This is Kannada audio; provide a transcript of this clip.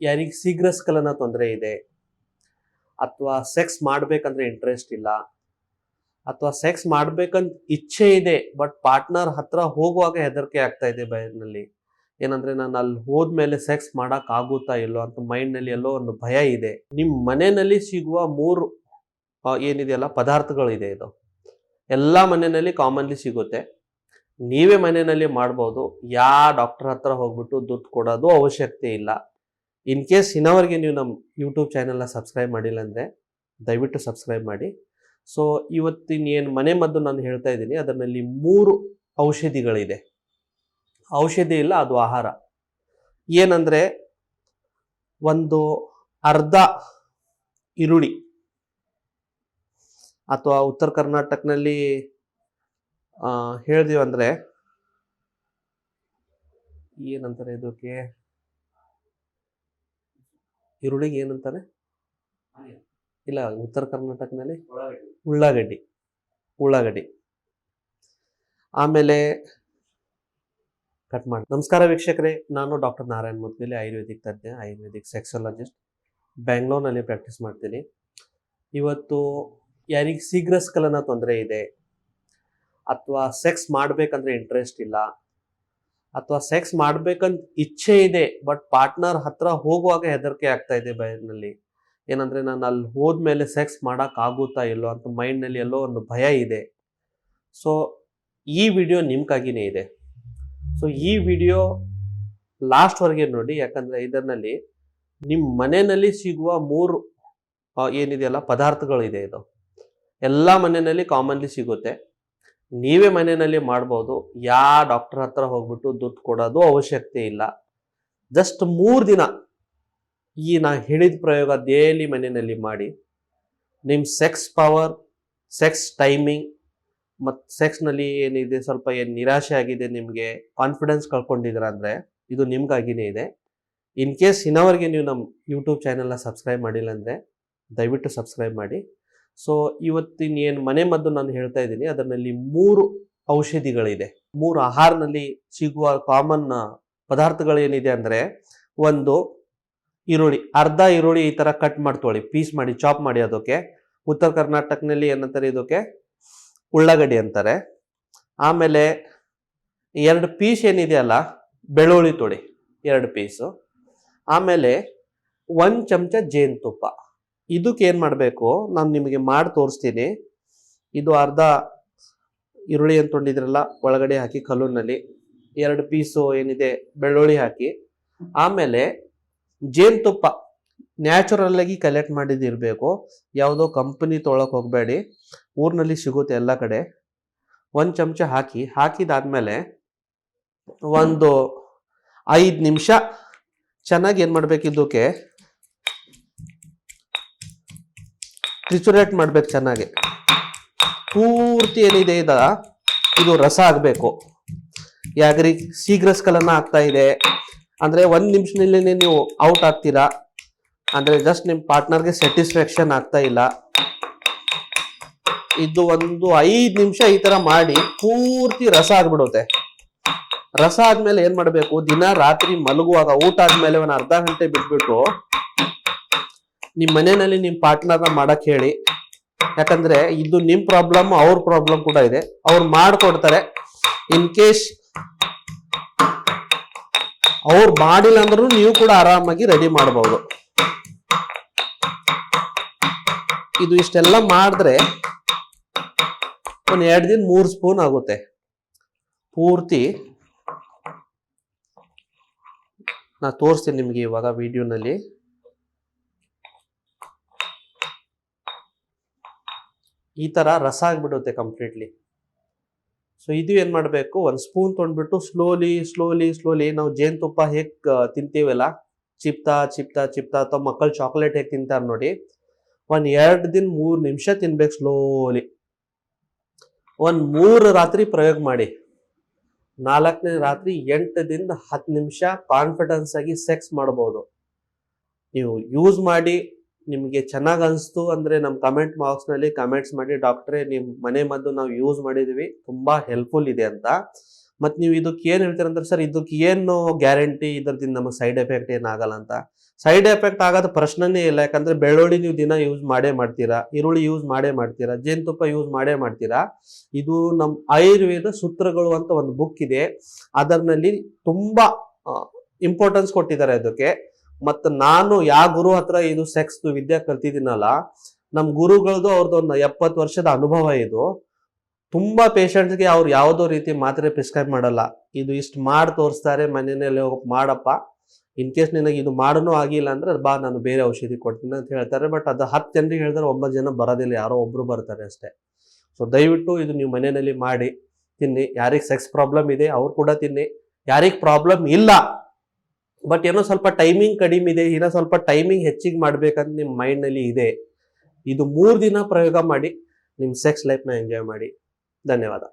ಯಾರಿಗೆ ಶೀಘ್ರಸ್ಖಲನ ತೊಂದರೆ ಇದೆ, ಅಥವಾ ಸೆಕ್ಸ್ ಮಾಡಬೇಕಂದ್ರೆ ಇಂಟ್ರೆಸ್ಟ್ ಇಲ್ಲ, ಅಥವಾ ಸೆಕ್ಸ್ ಮಾಡ್ಬೇಕಂತ ಇಚ್ಛೆ ಇದೆ ಬಟ್ ಪಾರ್ಟ್ನರ್ ಹತ್ರ ಹೋಗುವಾಗ ಹೆದರಿಕೆ ಆಗ್ತಾ ಇದೆ ಬಯನಲ್ಲಿ ಏನಂದ್ರೆ ನಾನು ಅಲ್ಲಿ ಹೋದ್ಮೇಲೆ ಸೆಕ್ಸ್ ಮಾಡಕ್ ಆಗುತ್ತಾ ಇಲ್ಲೋ ಅಂತ ಮೈಂಡ್ನಲ್ಲಿ ಎಲ್ಲೋ ಒಂದು ಭಯ ಇದೆ. ನಿಮ್ಮ ಮನೆಯಲ್ಲಿ ಸಿಗುವ ಮೂರು ಏನಿದೆಯಲ್ಲ, ಪದಾರ್ಥಗಳಿದೆ ಇದು. ಎಲ್ಲ ಮನೆಯಲ್ಲಿ ಕಾಮನ್ಲಿ ಸಿಗುತ್ತೆ. ನೀವೇ ಮನೆಯಲ್ಲಿ ಮಾಡ್ಬೋದು. ಯಾ ಡಾಕ್ಟರ್ ಹತ್ರ ಹೋಗ್ಬಿಟ್ಟು ದುಡ್ಡು ಕೊಡೋದು ಅವಶ್ಯಕತೆ ಇಲ್ಲ. ಇನ್ ಕೇಸ್ ಇನ್ನವರೆಗೆ ನೀವು ನಮ್ಮ ಯೂಟ್ಯೂಬ್ ಚಾನೆಲ್ನ ಸಬ್ಸ್ಕ್ರೈಬ್ ಮಾಡಿಲ್ಲ ಅಂದರೆ ದಯವಿಟ್ಟು ಸಬ್ಸ್ಕ್ರೈಬ್ ಮಾಡಿ. ಸೊ ಇವತ್ತಿನ ಏನು ಮನೆ ಮದ್ದು ನಾನು ಹೇಳ್ತಾ ಇದ್ದೀನಿ, ಅದರಲ್ಲಿ ಮೂರು ಔಷಧಿಗಳಿದೆ. ಔಷಧಿ ಇಲ್ಲ, ಅದು ಆಹಾರ. ಏನಂದರೆ ಒಂದು ಅರ್ಧ ಈರುಳ್ಳಿ. ಅಥವಾ ಉತ್ತರ ಕರ್ನಾಟಕನಲ್ಲಿ ಹೇಳ್ದೀವಂದರೆ, ಏನಂತಾರೆ ಇದಕ್ಕೆ ಈರುಳ್ಳಿಗೆ ಏನಂತಾರೆ ಇಲ್ಲ ಉತ್ತರ ಕರ್ನಾಟಕದಲ್ಲಿ ಉಳ್ಳಾಗಡ್ಡಿ. ಉಳ್ಳಾಗಡ್ಡಿ. ಆಮೇಲೆ ಕಟ್ ಮಾಡಿ. ನಮಸ್ಕಾರ ವೀಕ್ಷಕರೇ ನಾನು ಡಾಕ್ಟರ್ ನಾರಾಯಣ್ ಮುದ್ಗಿಲಿ ಆಯುರ್ವೇದಿಕ್ ತಜ್ಞ ಆಯುರ್ವೇದಿಕ್ ಸೆಕ್ಸಾಲಜಿಸ್ಟ್. ಬ್ಯಾಂಗ್ಳೂರ್ನಲ್ಲಿ ಪ್ರಾಕ್ಟೀಸ್ ಮಾಡ್ತೀನಿ. ಇವತ್ತು ಯಾರಿಗೆ ಶೀಘ್ರಸ್ಖಲನ ತೊಂದರೆ ಇದೆ ಅಥವಾ ಸೆಕ್ಸ್ ಮಾಡಬೇಕಂದ್ರೆ ಇಂಟ್ರೆಸ್ಟ್ ಇಲ್ಲ ಅಥವಾ ಸೆಕ್ಸ್ ಮಾಡ್ಬೇಕಂತ ಇಚ್ಛೆ ಇದೆ ಬಟ್ ಪಾರ್ಟ್ನರ್ ಹತ್ರ ಹೋಗುವಾಗ ಹೆದರಿಕೆ ಆಗ್ತಾ ಇದೆ ಬಯರ್ನಲ್ಲಿ ಏನಂದ್ರೆ ನಾನು ಅಲ್ಲಿ ಹೋದ್ಮೇಲೆ ಸೆಕ್ಸ್ ಮಾಡಕ್ ಆಗುತ್ತಾ ಇಲ್ಲೋ ಅಂತ ಮೈಂಡ್ನಲ್ಲಿ ಎಲ್ಲೋ ಒಂದು ಭಯ ಇದೆ. ಸೊ ಈ ವಿಡಿಯೋ ನಿಮ್ಗಾಗಿನೇ ಇದೆ. ಸೊ ಈ ವಿಡಿಯೋ ಲಾಸ್ಟ್ ವರೆಗೆ ನೋಡಿ, ಯಾಕಂದ್ರೆ ಇದರಲ್ಲಿ ನಿಮ್ಮ ಮನೆಯಲ್ಲಿ ಸಿಗುವ ಮೂರು ಏನಿದೆಯಲ್ಲ ಪದಾರ್ಥಗಳಿದೆ ಇದು ಎಲ್ಲ ಮನೆಯಲ್ಲಿ ಕಾಮನ್ಲಿ ಸಿಗುತ್ತೆ. ನೀವೇ ಮನೆಯಲ್ಲಿ ಮಾಡ್ಬೋದು ಯಾ ಡಾಕ್ಟರ್ ಹತ್ರ ಹೋಗ್ಬಿಟ್ಟು ದುಡ್ಡು ಕೊಡೋದು ಅವಶ್ಯಕತೆ ಇಲ್ಲ. ಜಸ್ಟ್ ಮೂರು ದಿನ ಈ ನಾ ಹೇಳಿದ ಪ್ರಯೋಗ ದೇಲಿ ಮನೆಯಲ್ಲಿ ಮಾಡಿ. ನಿಮ್ಮ ಸೆಕ್ಸ್ ಪವರ್ ಸೆಕ್ಸ್ ಟೈಮಿಂಗ್ ಮತ್ತು ಸೆಕ್ಸ್ನಲ್ಲಿ ಏನಿದೆ, ಸ್ವಲ್ಪ ಏನು ನಿರಾಶೆ ಆಗಿದೆ ನಿಮಗೆ ಕಾನ್ಫಿಡೆನ್ಸ್ ಕಳ್ಕೊಂಡಿದ್ದೀರ ಅಂದರೆ ಇದು ನಿಮ್ಗಾಗಿನೇ ಇದೆ. ಇನ್ ಕೇಸ್ ಇನ್ನವರೆಗೆ ನೀವು ನಮ್ಮ ಯೂಟ್ಯೂಬ್ ಚಾನೆಲ್ನ ಸಬ್ಸ್ಕ್ರೈಬ್ ಮಾಡಿಲ್ಲ ಅಂದರೆ ದಯವಿಟ್ಟು ಸಬ್ಸ್ಕ್ರೈಬ್ ಮಾಡಿ. ಸೊ ಇವತ್ತಿನ ಏನು ಮನೆ ಮದ್ದು ನಾನು ಹೇಳ್ತಾ ಇದ್ದೀನಿ, ಅದರಲ್ಲಿ ಮೂರು ಔಷಧಿಗಳಿದೆ. ಮೂರು ಆಹಾರನಲ್ಲಿ ಸಿಗುವ ಕಾಮನ್ ಪದಾರ್ಥಗಳೇನಿದೆ ಅಂದರೆ, ಒಂದು ಈರುಳ್ಳಿ, ಅರ್ಧ ಈರುಳ್ಳಿ ಈ ಥರ ಕಟ್ ಮಾಡ್ಕೊಳ್ಳಿ ಪೀಸ್ ಮಾಡಿ ಚಾಪ್ ಮಾಡಿ ಅದಕ್ಕೆ. ಉತ್ತರ ಕರ್ನಾಟಕನಲ್ಲಿ ಏನಂತಾರೆ ಇದಕ್ಕೆ? ಉಳ್ಳಾಗಡ್ಡಿ ಅಂತಾರೆ. ಆಮೇಲೆ ಎರಡು ಪೀಸ್ ಏನಿದೆಯಲ್ಲ ಬೆಳ್ಳುಳ್ಳಿ ತೊಳಿ, ಎರಡು ಪೀಸು ಆಮೇಲೆ ಒಂದು ಚಮಚ ಜೇನುತುಪ್ಪ. ಇದಕ್ಕೆ ಏನು ಮಾಡಬೇಕು? ನಾನು ನಿಮಗೆ ಮಾಡಿ ತೋರಿಸ್ತೀನಿ. ಇದು ಅರ್ಧ ಈರುಳ್ಳಿ ಅಂತ ತೊಂಡಿದ್ರಲ್ಲ, ಒಳಗಡೆ ಹಾಕಿ ಕಲ್ಲುನಲ್ಲಿ. ಎರಡು ಪೀಸು ಏನಿದೆ, ಬೆಳ್ಳುಳ್ಳಿ ಹಾಕಿ. ಆಮೇಲೆ ಜೇನುತುಪ್ಪ ನ್ಯಾಚುರಲ್ ಆಗಿ ಕಲೆಕ್ಟ್ ಮಾಡಿದಿರಬೇಕು ಯಾವುದೋ ಕಂಪನಿ ತೊಳಕ್ಕೆ ಹೋಗಬೇಡಿ. ಊರಿನಲ್ಲಿ ಸಿಗುತ್ತೆ ಎಲ್ಲ ಕಡೆ. ಒಂದು ಚಮಚ ಹಾಕಿ. ಹಾಕಿದಾದ್ಮೇಲೆ ಒಂದು ಐದು ನಿಮಿಷ ಚೆನ್ನಾಗಿ ಏನು ಮಾಡ್ಬೇಕು ಇದಕ್ಕೆ? ಟ್ರಿಚುರೇಟ್ ಮಾಡ್ಬೇಕು ಚೆನ್ನಾಗಿ. ಪೂರ್ತಿ ಏನಿದೆ ಇದ? ಇದು ರಸ ಆಗಬೇಕು. ಯಾಕ್ರಿ ಶೀಘ್ರ ಸ್ಖಲನ ಆಗ್ತಾ ಇದೆ. ಅಂದ್ರೆ ಒಂದು ನಿಮಿಷದಲ್ಲಿ ನೀವು ಔಟ್ ಆಗ್ತೀರಾ? ಅಂದ್ರೆ ಜಸ್ಟ್ ನಿಮ್ಮ ಪಾರ್ಟ್ನರ್ಗೆ ಸ್ಯಾಟಿಸ್ಫ್ಯಾಕ್ಷನ್ ಆಗ್ತಾ ಇಲ್ಲ. ಇದು ಒಂದು ಐದು ನಿಮಿಷ ಈ ತರ ಮಾಡಿ ಪೂರ್ತಿ ರಸ ಆಗ್ಬಿಡುತ್ತೆ. ರಸ ಆದ್ಮೇಲೆ ಏನ್ ಮಾಡ್ಬೇಕು? ದಿನ ರಾತ್ರಿ ಮಲಗುವಾಗ ಊಟ ಆದ್ಮೇಲೆ ಒಂದು ಅರ್ಧ ಗಂಟೆ ಬಿಟ್ಬಿಟ್ಟು ನಿಮ್ ಮನೆಯಲ್ಲಿ ನಿಮ್ಮ ಪಾರ್ಟ್ನರ್ನ ಮಾಡಕ್ ಹೇಳಿ. ಯಾಕಂದ್ರೆ ಇದು ನಿಮ್ ಪ್ರಾಬ್ಲಮ್, ಅವ್ರ ಪ್ರಾಬ್ಲಮ್ ಕೂಡ ಇದೆ. ಅವ್ರು ಮಾಡ್ಕೊಡ್ತಾರೆ. ಇನ್ ಕೇಸ್ ಅವ್ರು ಮಾಡಿಲ್ಲ ಅಂದ್ರೂ ನೀವು ಕೂಡ ಆರಾಮಾಗಿ ರೆಡಿ ಮಾಡಬಹುದು ಇದು ಇಷ್ಟೆಲ್ಲ ಮಾಡಿದ್ರೆ ಒಂದ್ ಎರಡು ದಿನ ಮೂರು ಸ್ಪೂನ್ ಆಗುತ್ತೆ. ಪೂರ್ತಿ ನಾ ತೋರಿಸ್ತೀನಿ ನಿಮ್ಗೆ ಇವಾಗ ವಿಡಿಯೋನಲ್ಲಿ. ಈ ಥರ ರಸ ಆಗಿಬಿಡುತ್ತೆ ಕಂಪ್ಲೀಟ್ಲಿ ಸೊ ಇದು ಏನು ಮಾಡಬೇಕು? ಒಂದು ಸ್ಪೂನ್ ತೊಗೊಂಡ್ಬಿಟ್ಟು ಸ್ಲೋಲಿ ಸ್ಲೋಲಿ ಸ್ಲೋಲಿ ನಾವು ಜೇನುತುಪ್ಪ ಹೇಗೆ ತಿಂತೀವಲ್ಲ? ಚಿಪ್ತಾ ಚಿಪ್ತಾ ಚಿಪ್ತಾ ಅಥವಾ ಮಕ್ಕಳು ಚಾಕ್ಲೇಟ್ ಹೇಗೆ ತಿಂತಾರೆ ನೋಡಿ. ಒಂದು ಎರಡು ದಿನ ಮೂರು ನಿಮಿಷ ತಿನ್ಬೇಕು ಸ್ಲೋಲಿ ಒಂದು ಮೂರು ರಾತ್ರಿ ಪ್ರಯೋಗ ಮಾಡಿ. ನಾಲ್ಕನೇ ರಾತ್ರಿ ಎಂಟು ದಿನ ಹತ್ತು ನಿಮಿಷ ಕಾನ್ಫಿಡೆನ್ಸ್ ಆಗಿ ಸೆಕ್ಸ್ ಮಾಡ್ಬೋದು. ನೀವು ಯೂಸ್ ಮಾಡಿ ನಿಮಗೆ ಚೆನ್ನಾಗಿ ಅನಿಸ್ತು ಅಂದ್ರೆ ನಮ್ಮ ಕಮೆಂಟ್ ಬಾಕ್ಸ್ನಲ್ಲಿ ಕಮೆಂಟ್ಸ್ ಮಾಡಿ ಡಾಕ್ಟ್ರೇ ನಿಮ್ಮ ಮನೆ ಮದ್ದು ನಾವು ಯೂಸ್ ಮಾಡಿದೀವಿ, ತುಂಬಾ ಹೆಲ್ಪ್ಫುಲ್ ಇದೆ ಅಂತ. ಮತ್ತು ನೀವು ಇದಕ್ಕೆ ಏನು ಹೇಳ್ತೀರ ಅಂದ್ರೆ ಸರ್ ಇದಕ್ಕೆ ಏನು ಗ್ಯಾರಂಟಿ ಇದ್ರದಿಂದ ನಮಗೆ ಸೈಡ್ ಎಫೆಕ್ಟ್ ಏನಾಗಲ್ಲ ಅಂತ. ಸೈಡ್ ಎಫೆಕ್ಟ್ ಆಗೋದು ಪ್ರಶ್ನೆನೇ ಇಲ್ಲ, ಯಾಕಂದ್ರೆ ಬೆಳ್ಳುಳ್ಳಿ ನೀವು ದಿನ ಯೂಸ್ ಮಾಡೇ ಮಾಡ್ತೀರಾ, ಈರುಳ್ಳಿ ಯೂಸ್ ಮಾಡೇ ಮಾಡ್ತೀರಾ, ಜೇನುತುಪ್ಪ ಯೂಸ್ ಮಾಡೇ ಮಾಡ್ತೀರಾ, ಇದು ನಮ್ಮ ಆಯುರ್ವೇದ ಸೂತ್ರಗಳು ಅಂತ ಒಂದು ಬುಕ್ ಇದೆ. ಅದರಲ್ಲಿ ತುಂಬಾ ಇಂಪಾರ್ಟೆನ್ಸ್ ಕೊಟ್ಟಿದ್ದಾರೆ ಅದಕ್ಕೆ. ಮತ್ತು ನಾನು ಯಾವ ಗುರು ಹತ್ರ ಇದು ಸೆಕ್ಸ್ ವಿದ್ಯೆ ಕಲ್ತಿದ್ದೀನಲ್ಲ ನಮ್ಮ ಗುರುಗಳದ್ದು ಅವ್ರದ್ದು ಒಂದು ಎಪ್ಪತ್ತು ವರ್ಷದ ಅನುಭವ ಇದು. ತುಂಬಾ ಪೇಷಂಟ್ಸ್ಗೆ ಅವ್ರು ಯಾವುದೋ ರೀತಿ ಮಾತ್ರೆ ಪ್ರಿಸ್ಕ್ರೈಬ್ ಮಾಡಲ್ಲ. ಇದು ಇಷ್ಟು ಮಾಡಿ ತೋರಿಸ್ತಾರೆ, ಮನೆಯಲ್ಲಿ ಹೋಗಿ ಮಾಡಪ್ಪ. ಇನ್ ಕೇಸ್ ನಿನಗೆ ಇದು ಮಾಡನೂ ಆಗಿಲ್ಲ ಅಂದ್ರೆ ಬಾ ನಾನು ಬೇರೆ ಔಷಧಿ ಕೊಡ್ತೀನಿ ಅಂತ ಹೇಳ್ತಾರೆ. ಬಟ್ ಅದು ಹತ್ತು ಜನರಿಗೆ ಹೇಳಿದ್ರೆ ಒಂಬತ್ತು ಜನ ಬರೋದಿಲ್ಲ, ಯಾರೋ ಒಬ್ರು ಬರ್ತಾರೆ ಅಷ್ಟೇ. ಸೊ ದಯವಿಟ್ಟು ಇದು ನೀವು ಮನೆಯಲ್ಲಿ ಮಾಡಿ, ತಿನ್ನಿ. ಯಾರಿಗೆ ಸೆಕ್ಸ್ ಪ್ರಾಬ್ಲಮ್ ಇದೆ ಅವ್ರು ಕೂಡ ತಿನ್ನಿ. ಯಾರಿಗೆ ಪ್ರಾಬ್ಲಮ್ ಇಲ್ಲ ಬಟ್ ಏನೋ ಸ್ವಲ್ಪ ಟೈಮಿಂಗ್ ಕಡಿಮೆ ಇದೆ ಏನೋ ಸ್ವಲ್ಪ ಟೈಮಿಂಗ್ ಹೆಚ್ಚಿಗೆ ಮಾಡ್ಬೇಕಂತ ನಿಮ್ಮ ಮೈಂಡ್ನಲ್ಲಿ ಇದೆ. ಇದು ಮೂರು ದಿನ ಪ್ರಯೋಗ ಮಾಡಿ ನಿಮ್ಮ ಸೆಕ್ಸ್ ಲೈಫ್ನ ಎಂಜಾಯ್ ಮಾಡಿ. ಧನ್ಯವಾದ.